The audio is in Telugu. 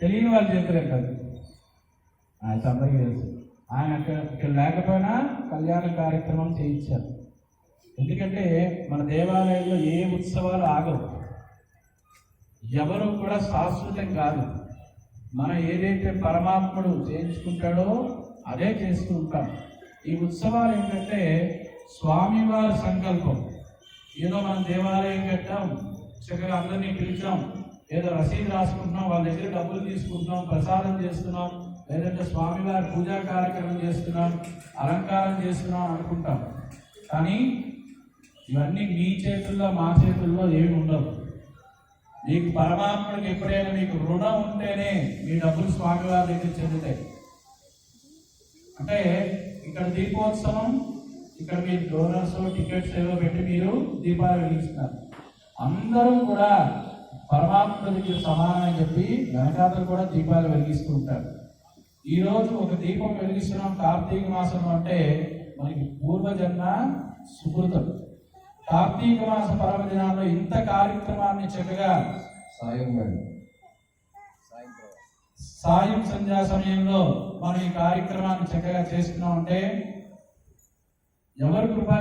తెలియని వాళ్ళు చేతులు కాదు ఆయన అందరికీ తెలుసు. ఆయన ఇక్కడ లేకపోయినా కళ్యాణ కార్యక్రమం చేయించారు. ఎందుకంటే మన దేవాలయంలో ఏ ఉత్సవాలు ఆగవు. ఎవరు కూడా శాశ్వతం కాదు. మనం ఏదైతే పరమాత్ముడు చేయించుకుంటాడో అదే చేస్తూ ఉంటాం. ఈ ఉత్సవాలు ఏంటంటే స్వామివారి సంకల్పం. ఏదో మనం దేవాలయం కట్టాం చక్కగా అందరినీ పిలిచాం ఏదో రసీదు రాసుకుంటున్నాం వాళ్ళ దగ్గర డబ్బులు తీసుకుంటున్నాం ప్రసాదం చేస్తున్నాం లేదంటే స్వామివారి పూజా కార్యక్రమం చేస్తున్నాం అలంకారం చేస్తున్నాం అనుకుంటాం. కానీ ఇవన్నీ మీ చేతుల్లో మా చేతుల్లో ఏమి ఉండవు. మీకు పరమాత్ముడికి ఎప్పుడైనా మీకు రుణం ఉంటేనే మీ డబ్బులు స్వామివారి దగ్గర చెందుతాయి. అంటే ఇక్కడ దీపోత్సవం ఇక్కడ మీరు డోనర్స్ టికెట్స్ ఏవో పెట్టి మీరు దీపాలు వెలిగిస్తున్నారు. అందరూ కూడా పరమాత్మ దగ్గర సమానం అని చెప్పి వెనకాతలు కూడా దీపాలు వెలిగిస్తూ ఉంటారు. ఈ రోజు ఒక దీపం వెలిగిస్తున్నాం కార్తీక మాసం అంటే మనకి పూర్వజన్మ సుకృతం. కార్తీక మాస పర్వదినాల్లో ఇంత కార్యక్రమాన్ని చక్కగా సాయం సాయం సంధ్యా సమయంలో మనం ఈ కార్యక్రమాన్ని చక్కగా చేస్తున్నాం అంటే ఎవరు కృప